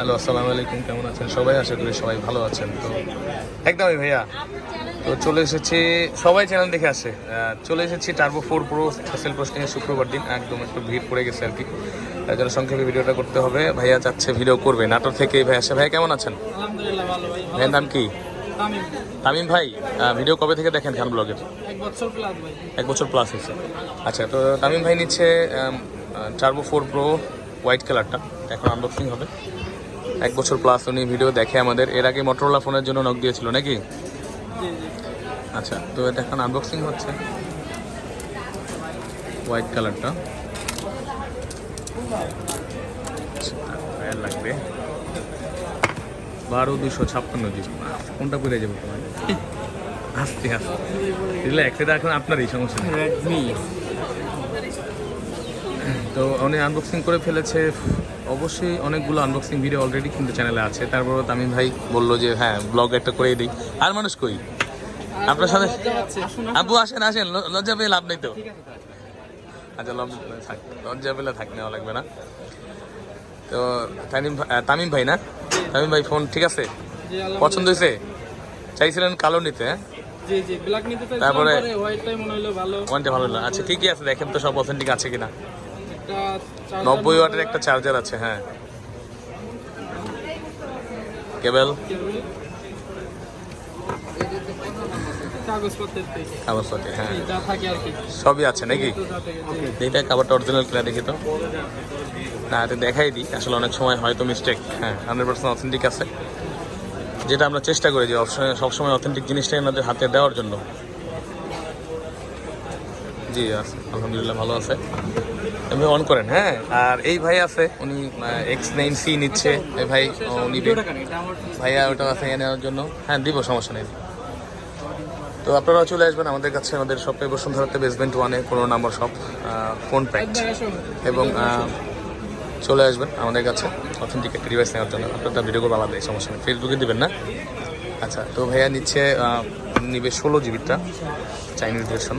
Hello আসসালামু আলাইকুম কেমন আছেন? সবাই আশা করি সবাই ভালো আছেন। তো একদমই ভাইয়া তো চলে এসেছি সবাই চ্যানেল দেখে আসে। চলে এসেছি turbo four pro sale posting শুক্রবার দিন একদম একটু ভিড় পড়ে গেছে আর কি। তাই জন্য সংক্ষেপে ভিডিওটা করতে হবে। ভাইয়া চাচ্ছে ভিডিও করবে নাটোর থেকে ভাই আসে। ভাইয়া কেমন আছেন? ভাইয়ের নাম কি? তামিম। ভাই ভিডিও কবে থেকে দেখেন খান ব্লগের এক বছর প্লাস ভাই। এক বছর প্লাস হয়েছে। আচ্ছা তো তামিম ভাই নিচ্ছে টার্বো ফোর প্রো হোয়াইট কালারটা এখন আনবক্সিং হবে। এক বছর প্লাস উনি ভিডিও দেখে আমাদের। এর আগে মোটরোলা ফোনের জন্য নক দিয়েছিল নাকি? জি জি। আচ্ছা তো এটা এখন আনবক্সিং হচ্ছে। হোয়াইট কালারটা লাগবে। বারো দুশো ছাপ্পান্ন জিবি কোনটা পড়ে যাবে তোমার? আস্তে আস্তে রিল্যাক্স এটা এখন আপনারই সমস্যা রেডমি তো উনি আনবক্সিং করে ফেলেছে। অবশ্যই অনেকগুলো আনবক্সিং ভিডিও অলরেডি কিন্তু চ্যানেলে আছে। তারপরও তামিম ভাই বলল যে হ্যাঁ ব্লগ একটা করেই দিই। আর মানুষ কই? আপনার সাথে আবু আসেন আসেন। লজ্জা পেয়ে লাভ নেই তো। আচ্ছা লজ্জা থাক লজ্জা পেলে থাক নেওয়া লাগবে না। তো তামিম তামিম ভাই না? তামিম ভাই ফোন ঠিক আছে? পছন্দ হয়েছে? চাইছিলেন কালো নিতে হ্যাঁ? তারপরে- ওয়ানটা ভালো। আচ্ছা ঠিকই আছে দেখেন তো সব অথেন্টিক আছে কিনা। নব্বই ওয়াটের একটা চার্জার আছে হ্যাঁ। কেবল? cable, কাগজপত্রের থেকে কাগজপাতি হ্যাঁ সবই আছে নাকি। এইটা কাবারটা অরিজিনাল কিনা দেখি তো। না এটা দেখাই দিই। আসলে অনেক সময় হয়তো মিস্টেক হ্যাঁ হান্ড্রেড পার্সেন্ট অথেন্টিক আছে। যেটা আমরা চেষ্টা করি যে সবসময় অথেন্টিক জিনিসটাই এনাদের হাতে দেওয়ার জন্য। জি আছে আলহামদুলিল্লাহ ভালো আছে। এমনি অন করেন হ্যাঁ? আর এই ভাই আছে উনি এক্স নাইন সি নিচ্ছে। এই ভাই কানে, আমার ভাইয়া ওটা আছে নেওয়ার জন্য। হ্যাঁ দিব সমস্যা নেই। তো আপনারাও চলে আসবেন আমাদের কাছে আমাদের শপে বসুন্ধরাতে বেসমেন্ট ওয়ানে পনেরো নম্বর শপ ফোন প্যাক্ট এবং চলে আসবেন আমাদের কাছে অথেন্টিক একটা ডিভাইস নেওয়ার জন্য। আপনারটা ভিডিও করব আলাদা সমস্যা নেই। ফেসবুকে দিবেন না? আচ্ছা তো ভাইয়া নিচ্ছে নিবে ষোলো জিবিটা চাইনিজ ভার্সন